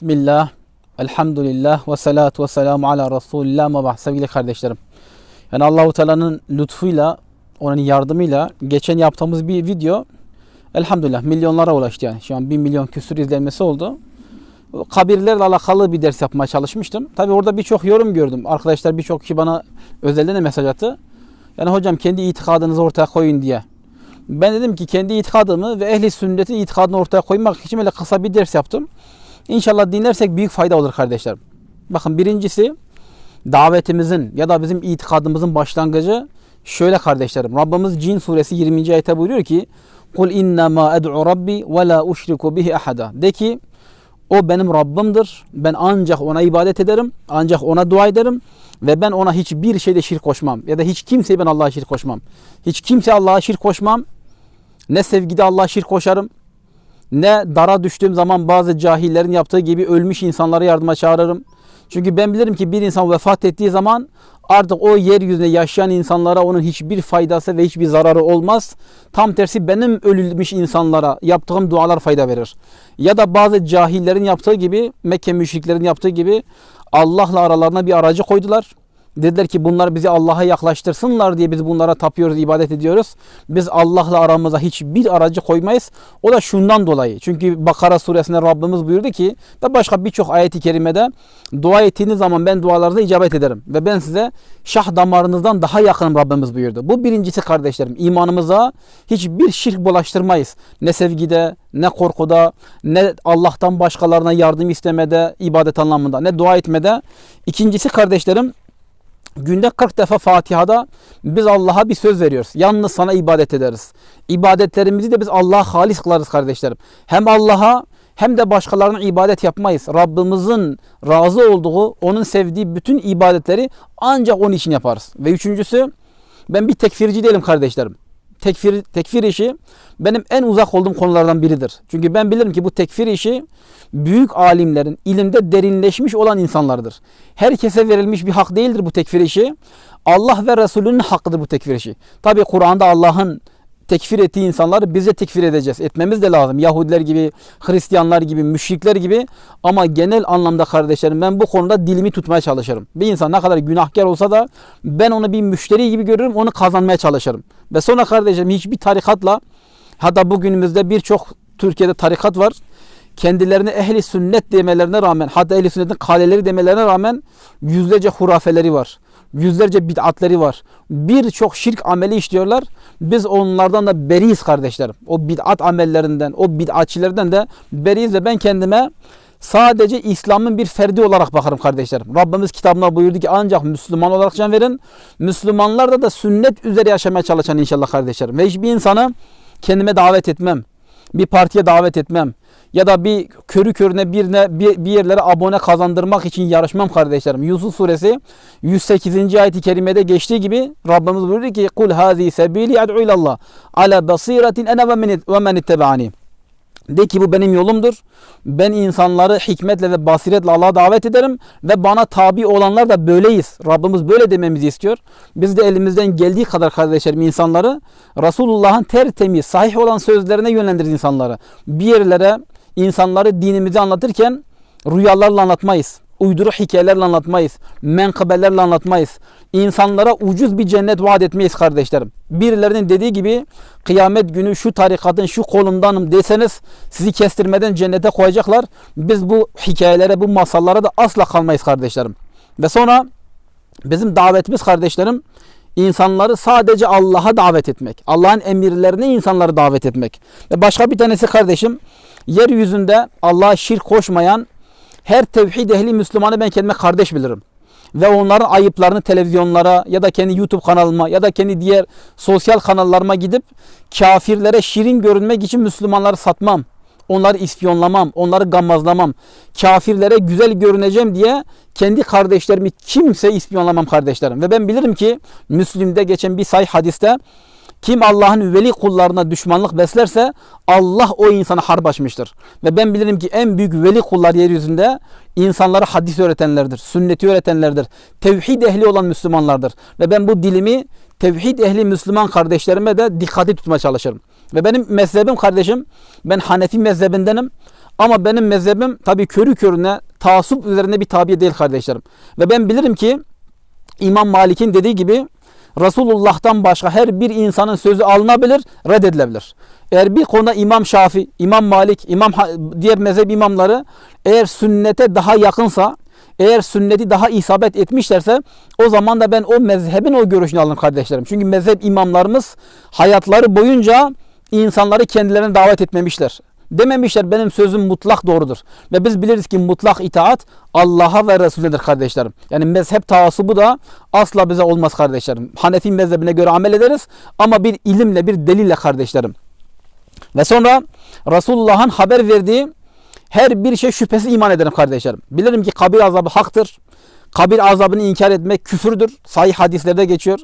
Bismillah, elhamdülillah ve salatu ve selamu ala Resulillah ve bah sevgili kardeşlerim. Yani Allahu Teala'nın lütfuyla, onun yardımıyla geçen yaptığımız bir video elhamdülillah milyonlara ulaştı yani. Şu an 1 milyon küsur izlenmesi oldu. Kabirlerle alakalı bir ders yapmaya çalışmıştım. Tabi orada birçok yorum gördüm. Arkadaşlar birçok kişi bana özelden de mesaj attı. Yani hocam kendi itikadınızı ortaya koyun diye. Ben dedim ki kendi itikadımı ve ehli sünnetin itikadını ortaya koymak için böyle kısa bir ders yaptım. İnşallah dinlersek büyük fayda olur kardeşlerim. Bakın birincisi davetimizin ya da bizim itikadımızın başlangıcı şöyle kardeşlerim. Rabbimiz Cin suresi 20. ayette buyuruyor ki Kul innema ed'u rabbi ve la uşriku bihi ahada. De ki o benim Rabbimdir. Ben ancak ona ibadet ederim. Ancak ona dua ederim. Ve ben ona hiçbir şeyde şirk koşmam. Ya da hiç kimseye ben Allah'a şirk koşmam. Hiç kimse Allah'a şirk koşmam. Ne sevgide Allah'a şirk koşarım. Ne dara düştüğüm zaman bazı cahillerin yaptığı gibi ölmüş insanları yardıma çağırırım. Çünkü ben bilirim ki bir insan vefat ettiği zaman artık o yeryüzünde yaşayan insanlara onun hiçbir faydası ve hiçbir zararı olmaz. Tam tersi benim ölülmüş insanlara yaptığım dualar fayda verir. Ya da bazı cahillerin yaptığı gibi Mekke müşriklerin yaptığı gibi Allah'la aralarına bir aracı koydular. Dediler ki bunlar bizi Allah'a yaklaştırsınlar diye biz bunlara tapıyoruz, ibadet ediyoruz. Biz Allah'la aramıza hiçbir aracı koymayız. O da şundan dolayı. Çünkü Bakara suresinde Rabbimiz buyurdu ki ve başka birçok ayeti kerimede dua ettiğiniz zaman ben dualarınıza icabet ederim. Ve ben size şah damarınızdan daha yakınım Rabbimiz buyurdu. Bu birincisi kardeşlerim. imanımıza hiçbir şirk bulaştırmayız. Ne sevgide, ne korkuda, ne Allah'tan başkalarına yardım istemede, ibadet anlamında, ne dua etmede. İkincisi kardeşlerim Günde 40 defa Fatiha'da biz Allah'a bir söz veriyoruz. Yalnız sana ibadet ederiz. İbadetlerimizi de biz Allah'a halis kılarız kardeşlerim. Hem Allah'a hem de başkalarına ibadet yapmayız. Rabbimizin razı olduğu, onun sevdiği bütün ibadetleri ancak onun için yaparız. Ve üçüncüsü ben bir tekfirci değilim kardeşlerim. Tekfir, tekfir işi benim en uzak olduğum konulardan biridir. Çünkü ben bilirim ki bu tekfir işi büyük alimlerin ilimde derinleşmiş olan insanlardır. Herkese verilmiş bir hak değildir bu tekfir işi. Allah ve Resulünün hakkıdır bu tekfir işi. Tabi Kur'an'da Allah'ın tekfir ettiği insanları biz de tekfir edeceğiz. Etmemiz de lazım. Yahudiler gibi, Hristiyanlar gibi, müşrikler gibi. Ama genel anlamda kardeşlerim ben bu konuda dilimi tutmaya çalışırım. Bir insan ne kadar günahkar olsa da ben onu bir müşteri gibi görürüm, onu kazanmaya çalışırım. Ve sonra kardeşlerim hiçbir tarikatla hatta bugünümüzde birçok Türkiye'de tarikat var kendilerine ehli sünnet demelerine rağmen hatta ehli sünnetin kaleleri demelerine rağmen yüzlerce hurafeleri var. Yüzlerce bid'atleri var. Birçok şirk ameli işliyorlar. Biz onlardan da beriyiz kardeşlerim. O bid'at amellerinden, o bid'atçilerden de beriyiz ve ben kendime sadece İslam'ın bir ferdi olarak bakarım kardeşlerim. Rabbimiz kitabına buyurdu ki ancak Müslüman olarak can verin. Müslümanlarda da sünnet üzere yaşamaya çalışan inşallah kardeşlerim. Ve hiçbir insanı kendime davet etmem. Bir partiye davet etmem ya da bir körü körüne birine bir, bir yerlere abone kazandırmak için yarışmam kardeşlerim. Yusuf suresi 108. ayet-i kerimede geçtiği gibi Rabbimiz buyuruyor ki kul hazi sebili ad'u ilallah ala basiratin ana ve men ittebaani. De ki bu benim yolumdur. Ben insanları hikmetle ve basiretle Allah'a davet ederim ve bana tabi olanlar da böyleyiz. Rabbimiz böyle dememizi istiyor. Biz de elimizden geldiği kadar kardeşlerim insanları Resulullah'ın tertemiz, sahih olan sözlerine yönlendiririz insanları. Bir yerlere insanları dinimizi anlatırken rüyalarla anlatmayız. Uyduru hikayelerle anlatmayız. Menkıbelerle anlatmayız. İnsanlara ucuz bir cennet vaat etmeyiz kardeşlerim. Birilerinin dediği gibi kıyamet günü şu tarikatın şu kolundanım deseniz sizi kestirmeden cennete koyacaklar. Biz bu hikayelere bu masallara da asla kalmayız kardeşlerim. Ve sonra bizim davetimiz kardeşlerim insanları sadece Allah'a davet etmek. Allah'ın emirlerine insanları davet etmek. Ve başka bir tanesi kardeşim yeryüzünde Allah'a şirk koşmayan her tevhid ehli Müslümanı ben kendime kardeş bilirim. Ve onların ayıplarını televizyonlara ya da kendi YouTube kanalıma ya da kendi diğer sosyal kanallarıma gidip kafirlere şirin görünmek için Müslümanları satmam. Onları ispiyonlamam, onları gammazlamam. Kafirlere güzel görüneceğim diye kendi kardeşlerimi kimse ispiyonlamam kardeşlerim. Ve ben bilirim ki Müslim'de geçen bir say hadiste kim Allah'ın veli kullarına düşmanlık beslerse Allah o insana harp açmıştır. Ve ben bilirim ki en büyük veli kullar yeryüzünde insanlara hadis öğretenlerdir, sünneti öğretenlerdir, tevhid ehli olan Müslümanlardır. Ve ben bu dilimi tevhid ehli Müslüman kardeşlerime de dikkati tutmaya çalışırım. Ve benim mezhebim kardeşim, ben Hanefi mezhebindenim. Ama benim mezhebim tabii körü körüne taassup üzerine bir tabiye değil kardeşlerim. Ve ben bilirim ki İmam Malik'in dediği gibi Resulullah'tan başka her bir insanın sözü alınabilir, reddedilebilir. Eğer bir konuda İmam Şafi, İmam Malik, İmam diğer mezhep imamları eğer sünnete daha yakınsa, eğer sünneti daha isabet etmişlerse o zaman da ben o mezhebin o görüşünü alırım kardeşlerim. Çünkü mezhep imamlarımız hayatları boyunca insanları kendilerine davet etmemişler. Dememişler benim sözüm mutlak doğrudur. Ve biz biliriz ki mutlak itaat Allah'a ve Resulünedir kardeşlerim. Yani mezhep taassubu da asla bize olmaz kardeşlerim. Hanefi mezhebine göre amel ederiz ama bir ilimle bir delille kardeşlerim. Ve sonra Resulullah'ın haber verdiği her bir şey şüphesi iman ederim kardeşlerim. Bilirim ki kabir azabı haktır. Kabir azabını inkar etmek küfürdür. Sahih hadislerde geçiyor.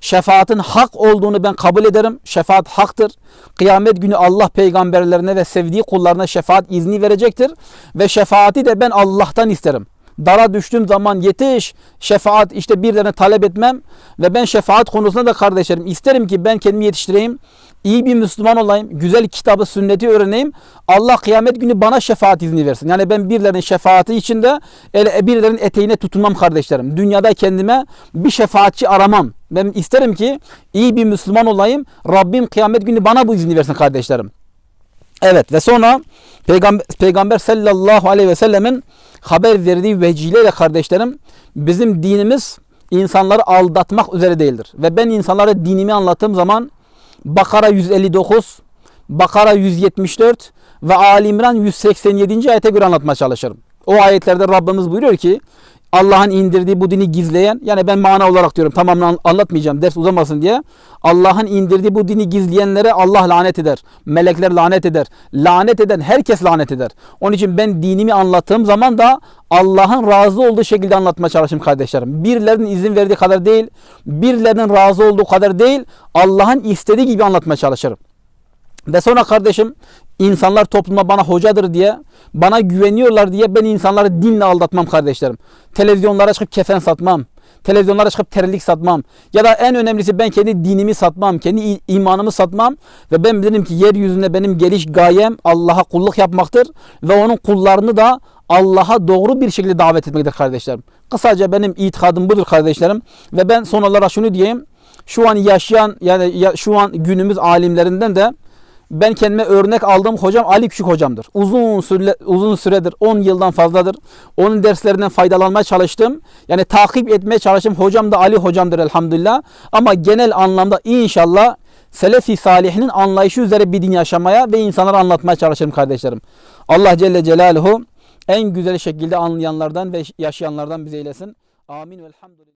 Şefaatin hak olduğunu ben kabul ederim. Şefaat haktır. Kıyamet günü Allah peygamberlerine ve sevdiği kullarına şefaat izni verecektir. Ve şefaati de ben Allah'tan isterim. Dara düştüğüm zaman yetiş, şefaat işte birilerine talep etmem. Ve ben şefaat konusunda da kardeşlerim isterim ki ben kendimi yetiştireyim. iyi bir Müslüman olayım. Güzel kitabı, sünneti öğreneyim. Allah kıyamet günü bana şefaat izni versin. Yani ben birilerinin şefaati içinde birilerinin eteğine tutunmam kardeşlerim. Dünyada kendime bir şefaatçi aramam. Ben isterim ki iyi bir Müslüman olayım. Rabbim kıyamet günü bana bu izni versin kardeşlerim. Evet ve sonra Peygamber, Peygamber sallallahu aleyhi ve sellemin haber verdiği vecileyle kardeşlerim bizim dinimiz insanları aldatmak üzere değildir. Ve ben insanlara dinimi anlattığım zaman Bakara 159, Bakara 174 ve Ali İmran 187. ayete göre anlatmaya çalışırım. O ayetlerde Rabbimiz buyuruyor ki Allah'ın indirdiği bu dini gizleyen yani ben mana olarak diyorum tamamını an- anlatmayacağım ders uzamasın diye. Allah'ın indirdiği bu dini gizleyenlere Allah lanet eder. Melekler lanet eder. Lanet eden herkes lanet eder. Onun için ben dinimi anlattığım zaman da Allah'ın razı olduğu şekilde anlatmaya çalışayım kardeşlerim. Birilerinin izin verdiği kadar değil, birilerinin razı olduğu kadar değil, Allah'ın istediği gibi anlatmaya çalışırım. Ve sonra kardeşim insanlar topluma bana hocadır diye, bana güveniyorlar diye ben insanları dinle aldatmam kardeşlerim. Televizyonlara çıkıp kefen satmam. Televizyonlara çıkıp terlik satmam. Ya da en önemlisi ben kendi dinimi satmam. Kendi imanımı satmam. Ve ben bilirim ki yeryüzünde benim geliş gayem Allah'a kulluk yapmaktır. Ve onun kullarını da Allah'a doğru bir şekilde davet etmektir kardeşlerim. Kısaca benim itikadım budur kardeşlerim. Ve ben son olarak şunu diyeyim. Şu an yaşayan yani ya- şu an günümüz alimlerinden de ben kendime örnek aldığım hocam Ali Küçük hocamdır. Uzun süre, uzun süredir 10 yıldan fazladır. Onun derslerinden faydalanmaya çalıştım. Yani takip etmeye çalıştım. Hocam da Ali hocamdır elhamdülillah. Ama genel anlamda inşallah Selefi salihinin anlayışı üzere bir din yaşamaya ve insanlara anlatmaya çalışırım kardeşlerim. Allah Celle Celaluhu en güzel şekilde anlayanlardan ve yaşayanlardan bize eylesin. Amin ve elhamdülillah.